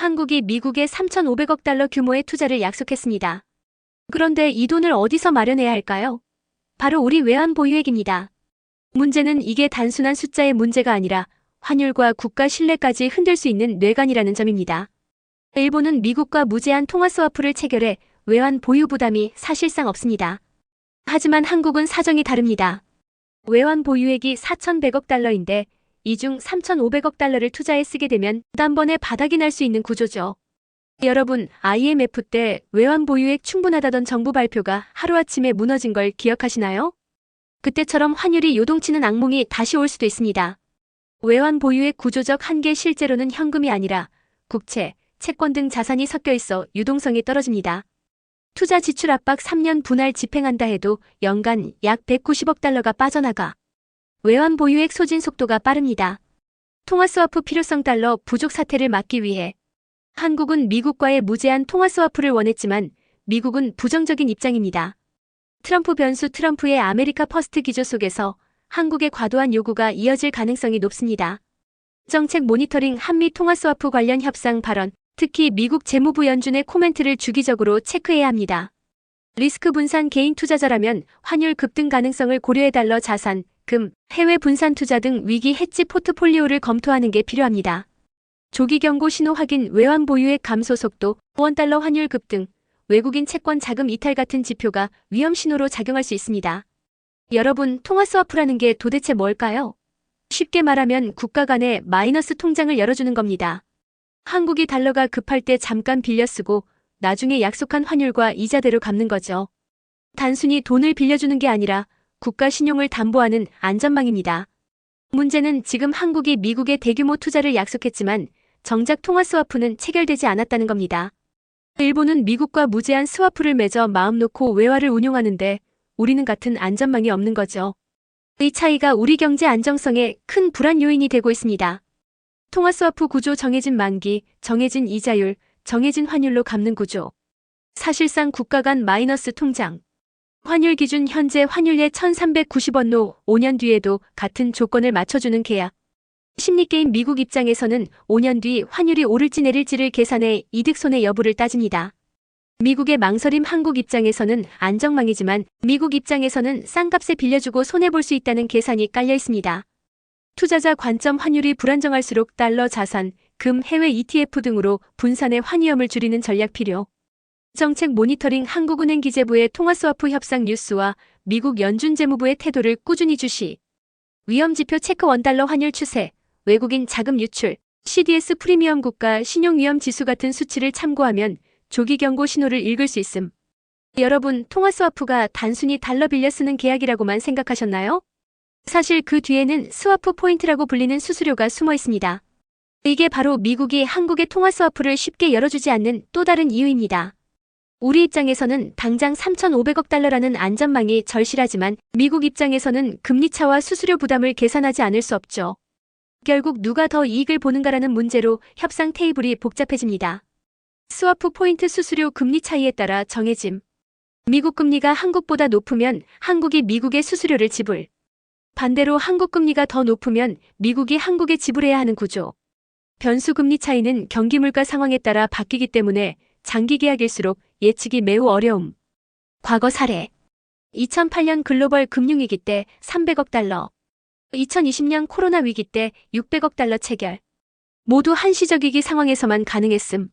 한국이 미국에 3,500억 달러 규모의 투자를 약속했습니다. 그런데 이 돈을 어디서 마련해야 할까요? 바로 우리 외환 보유액입니다. 문제는 이게 단순한 숫자의 문제가 아니라 환율과 국가 신뢰까지 흔들 수 있는 뇌관이라는 점입니다. 일본은 미국과 무제한 통화 스와프를 체결해 외환 보유 부담이 사실상 없습니다. 하지만 한국은 사정이 다릅니다. 외환 보유액이 4,100억 달러인데 이 중 3,500억 달러를 투자에 쓰게 되면 단번에 바닥이 날 수 있는 구조죠. 여러분, IMF 때 외환 보유액 충분하다던 정부 발표가 하루아침에 무너진 걸 기억하시나요? 그때처럼 환율이 요동치는 악몽이 다시 올 수도 있습니다. 외환 보유액 구조적 한계 실제로는 현금이 아니라 국채, 채권 등 자산이 섞여 있어 유동성이 떨어집니다. 투자 지출 압박 3년 분할 집행한다 해도 연간 약 190억 달러가 빠져나가 외환 보유액 소진 속도가 빠릅니다. 통화 스와프 필요성 달러 부족 사태를 막기 위해 한국은 미국과의 무제한 통화 스와프를 원했지만 미국은 부정적인 입장입니다. 트럼프 변수 트럼프의 아메리카 퍼스트 기조 속에서 한국의 과도한 요구가 이어질 가능성이 높습니다. 정책 모니터링 한미 통화 스와프 관련 협상 발언, 특히 미국 재무부 연준의 코멘트를 주기적으로 체크해야 합니다. 리스크 분산 개인 투자자라면 환율 급등 가능성을 고려해달러 자산, 금, 해외 분산 투자 등 위기 해지 포트폴리오를 검토하는 게 필요합니다. 조기 경고 신호 확인 외환 보유액 감소 속도, 원달러 환율 급등, 외국인 채권 자금 이탈 같은 지표가 위험 신호로 작용할 수 있습니다. 여러분, 통화 스와프라는 게 도대체 뭘까요? 쉽게 말하면 국가 간의 마이너스 통장을 열어주는 겁니다. 한국이 달러가 급할 때 잠깐 빌려 쓰고 나중에 약속한 환율과 이자대로 갚는 거죠. 단순히 돈을 빌려주는 게 아니라 국가 신용을 담보하는 안전망입니다. 문제는 지금 한국이 미국에 대규모 투자를 약속했지만 정작 통화 스와프는 체결되지 않았다는 겁니다. 일본은 미국과 무제한 스와프를 맺어 마음 놓고 외화를 운용하는데 우리는 같은 안전망이 없는 거죠. 이 차이가 우리 경제 안정성에 큰 불안 요인이 되고 있습니다. 통화 스와프 구조 정해진 만기, 정해진 이자율, 정해진 환율로 갚는 구조. 사실상 국가 간 마이너스 통장. 환율 기준 현재 환율의 1390원로 5년 뒤에도 같은 조건을 맞춰주는 계약. 심리게임 미국 입장에서는 5년 뒤 환율이 오를지 내릴지를 계산해 이득 손해 여부를 따집니다. 미국의 망설임 한국 입장에서는 안정망이지만 미국 입장에서는 싼값에 빌려주고 손해볼 수 있다는 계산이 깔려 있습니다. 투자자 관점 환율이 불안정할수록 달러 자산, 금 해외 ETF 등으로 분산의 환위험을 줄이는 전략 필요. 정책 모니터링 한국은행 기재부의 통화스와프 협상 뉴스와 미국 연준 재무부의 태도를 꾸준히 주시. 위험지표 체크 원달러 환율 추세, 외국인 자금 유출, CDS 프리미엄 국가 신용위험 지수 같은 수치를 참고하면 조기 경고 신호를 읽을 수 있음. 여러분, 통화스와프가 단순히 달러 빌려 쓰는 계약이라고만 생각하셨나요? 사실 그 뒤에는 스와프 포인트라고 불리는 수수료가 숨어 있습니다. 이게 바로 미국이 한국의 통화 스와프를 쉽게 열어주지 않는 또 다른 이유입니다. 우리 입장에서는 당장 3,500억 달러라는 안전망이 절실하지만 미국 입장에서는 금리차와 수수료 부담을 계산하지 않을 수 없죠. 결국 누가 더 이익을 보는가라는 문제로 협상 테이블이 복잡해집니다. 스와프 포인트 수수료 금리 차이에 따라 정해짐. 미국 금리가 한국보다 높으면 한국이 미국의 수수료를 지불. 반대로 한국 금리가 더 높으면 미국이 한국에 지불해야 하는 구조. 변수 금리 차이는 경기 물가 상황에 따라 바뀌기 때문에 장기 계약일수록 예측이 매우 어려움. 과거 사례. 2008년 글로벌 금융위기 때 300억 달러. 2020년 코로나 위기 때 600억 달러 체결. 모두 한시적 위기 상황에서만 가능했음.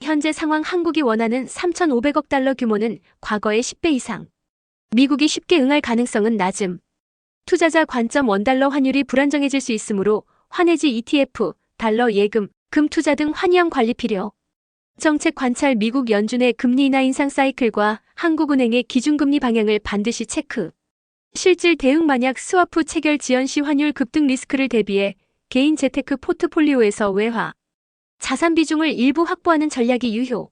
현재 상황 한국이 원하는 3,500억 달러 규모는 과거의 10배 이상. 미국이 쉽게 응할 가능성은 낮음. 투자자 관점 원달러 환율이 불안정해질 수 있으므로 환해지 ETF, 달러 예금, 금 투자 등 환위험 관리 필요. 정책 관찰 미국 연준의 금리 인하 인상 사이클과 한국은행의 기준금리 방향을 반드시 체크. 실질 대응 만약 스와프 체결 지연 시 환율 급등 리스크를 대비해 개인 재테크 포트폴리오에서 외화. 자산 비중을 일부 확보하는 전략이 유효.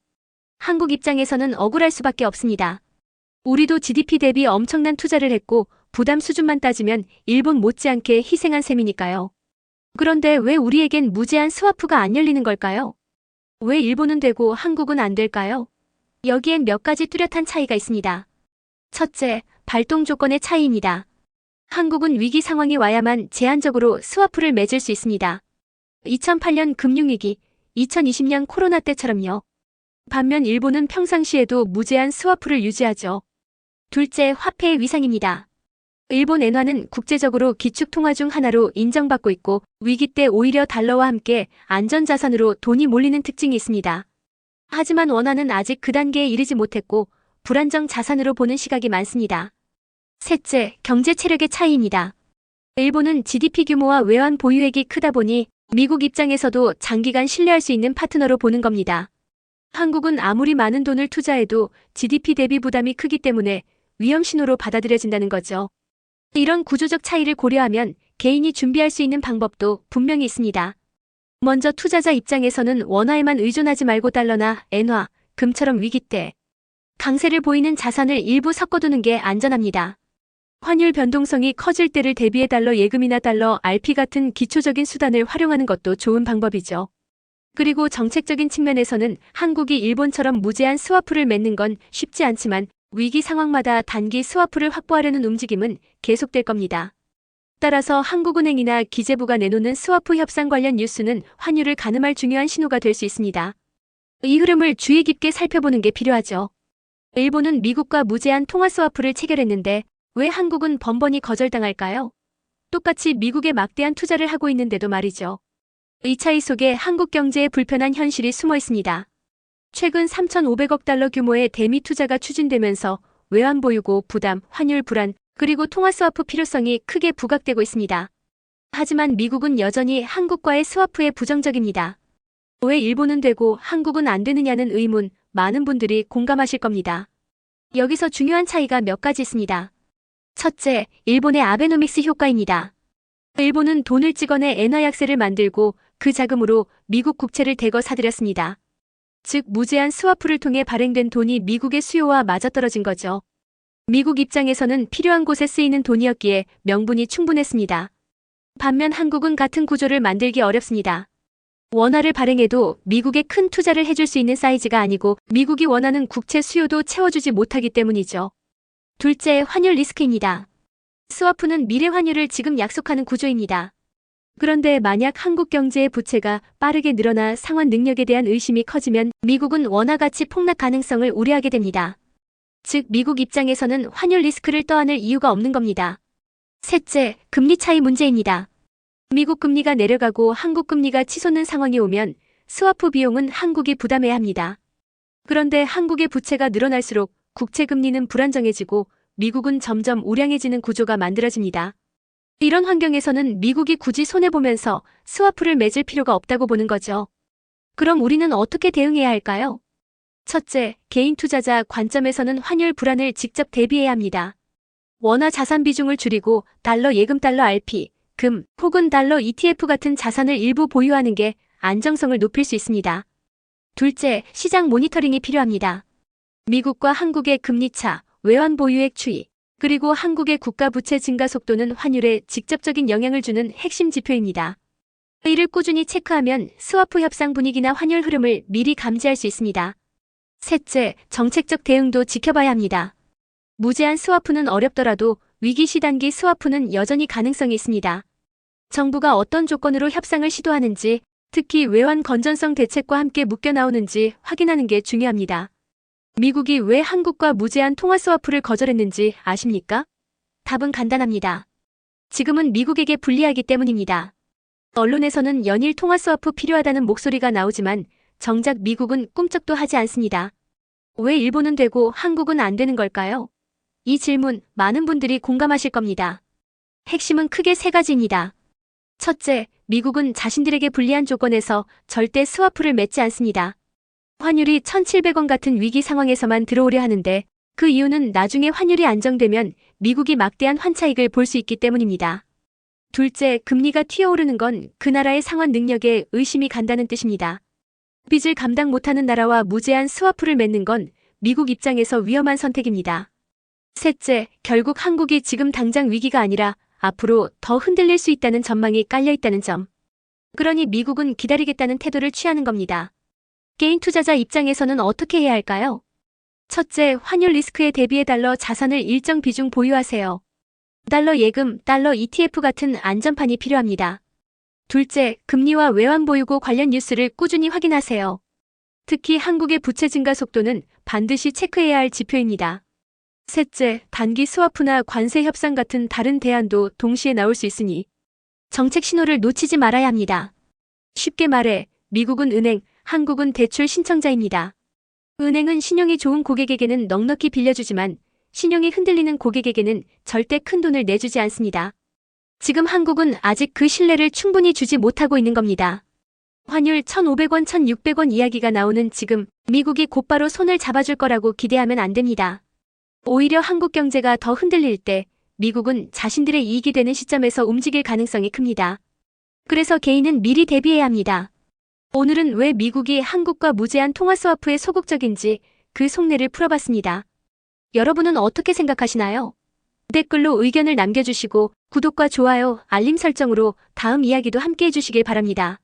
한국 입장에서는 억울할 수밖에 없습니다. 우리도 GDP 대비 엄청난 투자를 했고 부담 수준만 따지면 일본 못지않게 희생한 셈이니까요. 그런데 왜 우리에겐 무제한 스와프가 안 열리는 걸까요? 왜 일본은 되고 한국은 안 될까요? 여기엔 몇 가지 뚜렷한 차이가 있습니다. 첫째, 발동 조건의 차이입니다. 한국은 위기 상황이 와야만 제한적으로 스와프를 맺을 수 있습니다. 2008년 금융위기, 2020년 코로나 때처럼요. 반면 일본은 평상시에도 무제한 스와프를 유지하죠. 둘째, 화폐의 위상입니다. 일본 엔화는 국제적으로 기축 통화 중 하나로 인정받고 있고 위기 때 오히려 달러와 함께 안전자산으로 돈이 몰리는 특징이 있습니다. 하지만 원화는 아직 그 단계에 이르지 못했고 불안정 자산으로 보는 시각이 많습니다. 셋째, 경제 체력의 차이입니다. 일본은 GDP 규모와 외환 보유액이 크다 보니 미국 입장에서도 장기간 신뢰할 수 있는 파트너로 보는 겁니다. 한국은 아무리 많은 돈을 투자해도 GDP 대비 부담이 크기 때문에 위험 신호로 받아들여진다는 거죠. 이런 구조적 차이를 고려하면 개인이 준비할 수 있는 방법도 분명히 있습니다. 먼저 투자자 입장에서는 원화에만 의존하지 말고 달러나 엔화, 금처럼 위기 때 강세를 보이는 자산을 일부 섞어두는 게 안전합니다. 환율 변동성이 커질 때를 대비해 달러 예금이나 달러 RP 같은 기초적인 수단을 활용하는 것도 좋은 방법이죠. 그리고 정책적인 측면에서는 한국이 일본처럼 무제한 스와프를 맺는 건 쉽지 않지만 위기 상황마다 단기 스와프를 확보하려는 움직임은 계속될 겁니다. 따라서 한국은행이나 기재부가 내놓는 스와프 협상 관련 뉴스는 환율을 가늠할 중요한 신호가 될 수 있습니다. 이 흐름을 주의 깊게 살펴보는 게 필요하죠. 일본은 미국과 무제한 통화 스와프를 체결했는데 왜 한국은 번번이 거절당할까요? 똑같이 미국에 막대한 투자를 하고 있는데도 말이죠. 이 차이 속에 한국 경제의 불편한 현실이 숨어 있습니다. 최근 3,500억 달러 규모의 대미 투자가 추진되면서 외환 보유고 부담, 환율 불안, 그리고 통화 스와프 필요성이 크게 부각되고 있습니다. 하지만 미국은 여전히 한국과의 스와프에 부정적입니다. 왜 일본은 되고 한국은 안 되느냐는 의문, 많은 분들이 공감하실 겁니다. 여기서 중요한 차이가 몇 가지 있습니다. 첫째, 일본의 아베노믹스 효과입니다. 일본은 돈을 찍어내 엔화 약세를 만들고 그 자금으로 미국 국채를 대거 사들였습니다. 즉 무제한 스와프를 통해 발행된 돈이 미국의 수요와 맞아떨어진 거죠. 미국 입장에서는 필요한 곳에 쓰이는 돈이었기에 명분이 충분했습니다. 반면 한국은 같은 구조를 만들기 어렵습니다. 원화를 발행해도 미국에 큰 투자를 해줄 수 있는 사이즈가 아니고 미국이 원하는 국채 수요도 채워주지 못하기 때문이죠. 둘째, 환율 리스크입니다. 스와프는 미래 환율을 지금 약속하는 구조입니다. 그런데 만약 한국 경제의 부채가 빠르게 늘어나 상환 능력에 대한 의심이 커지면 미국은 원화 가치 폭락 가능성을 우려하게 됩니다. 즉, 미국 입장에서는 환율 리스크를 떠안을 이유가 없는 겁니다. 셋째, 금리 차이 문제입니다. 미국 금리가 내려가고 한국 금리가 치솟는 상황이 오면 스와프 비용은 한국이 부담해야 합니다. 그런데 한국의 부채가 늘어날수록 국채 금리는 불안정해지고 미국은 점점 우량해지는 구조가 만들어집니다. 이런 환경에서는 미국이 굳이 손해보면서 스와프를 맺을 필요가 없다고 보는 거죠. 그럼 우리는 어떻게 대응해야 할까요? 첫째, 개인 투자자 관점에서는 환율 불안을 직접 대비해야 합니다. 원화 자산 비중을 줄이고 달러 예금 달러 RP, 금, 혹은 달러 ETF 같은 자산을 일부 보유하는 게 안정성을 높일 수 있습니다. 둘째, 시장 모니터링이 필요합니다. 미국과 한국의 금리 차, 외환 보유액 추이, 그리고 한국의 국가 부채 증가 속도는 환율에 직접적인 영향을 주는 핵심 지표입니다. 이를 꾸준히 체크하면 스와프 협상 분위기나 환율 흐름을 미리 감지할 수 있습니다. 셋째, 정책적 대응도 지켜봐야 합니다. 무제한 스와프는 어렵더라도 위기 시단기 스와프는 여전히 가능성이 있습니다. 정부가 어떤 조건으로 협상을 시도하는지, 특히 외환 건전성 대책과 함께 묶여 나오는지 확인하는 게 중요합니다. 미국이 왜 한국과 무제한 통화 스와프를 거절했는지 아십니까? 답은 간단합니다. 지금은 미국에게 불리하기 때문입니다. 언론에서는 연일 통화 스와프 필요하다는 목소리가 나오지만 정작 미국은 꿈쩍도 하지 않습니다. 왜 일본은 되고 한국은 안 되는 걸까요? 이 질문 많은 분들이 공감하실 겁니다. 핵심은 크게 세 가지입니다. 첫째, 미국은 자신들에게 불리한 조건에서 절대 스와프를 맺지 않습니다. 환율이 1,700원 같은 위기 상황에서만 들어오려 하는데 그 이유는 나중에 환율이 안정되면 미국이 막대한 환차익을 볼 수 있기 때문입니다. 둘째, 금리가 튀어오르는 건 그 나라의 상환 능력에 의심이 간다는 뜻입니다. 빚을 감당 못하는 나라와 무제한 스와프를 맺는 건 미국 입장에서 위험한 선택입니다. 셋째, 결국 한국이 지금 당장 위기가 아니라 앞으로 더 흔들릴 수 있다는 전망이 깔려 있다는 점. 그러니 미국은 기다리겠다는 태도를 취하는 겁니다. 개인 투자자 입장에서는 어떻게 해야 할까요? 첫째, 환율 리스크에 대비해 달러 자산을 일정 비중 보유하세요. 달러 예금, 달러 ETF 같은 안전판이 필요합니다. 둘째, 금리와 외환 보유고 관련 뉴스를 꾸준히 확인하세요. 특히 한국의 부채 증가 속도는 반드시 체크해야 할 지표입니다. 셋째, 단기 스와프나 관세 협상 같은 다른 대안도 동시에 나올 수 있으니 정책 신호를 놓치지 말아야 합니다. 쉽게 말해, 미국은 은행, 한국은 대출 신청자입니다. 은행은 신용이 좋은 고객에게는 넉넉히 빌려주지만 신용이 흔들리는 고객에게는 절대 큰 돈을 내주지 않습니다. 지금 한국은 아직 그 신뢰를 충분히 주지 못하고 있는 겁니다. 환율 1,500원, 1,600원 이야기가 나오는 지금 미국이 곧바로 손을 잡아줄 거라고 기대하면 안 됩니다. 오히려 한국 경제가 더 흔들릴 때 미국은 자신들의 이익이 되는 시점에서 움직일 가능성이 큽니다. 그래서 개인은 미리 대비해야 합니다. 오늘은 왜 미국이 한국과 무제한 통화 스와프에 소극적인지 그 속내를 풀어봤습니다. 여러분은 어떻게 생각하시나요? 댓글로 의견을 남겨주시고 구독과 좋아요, 알림 설정으로 다음 이야기도 함께 해주시길 바랍니다.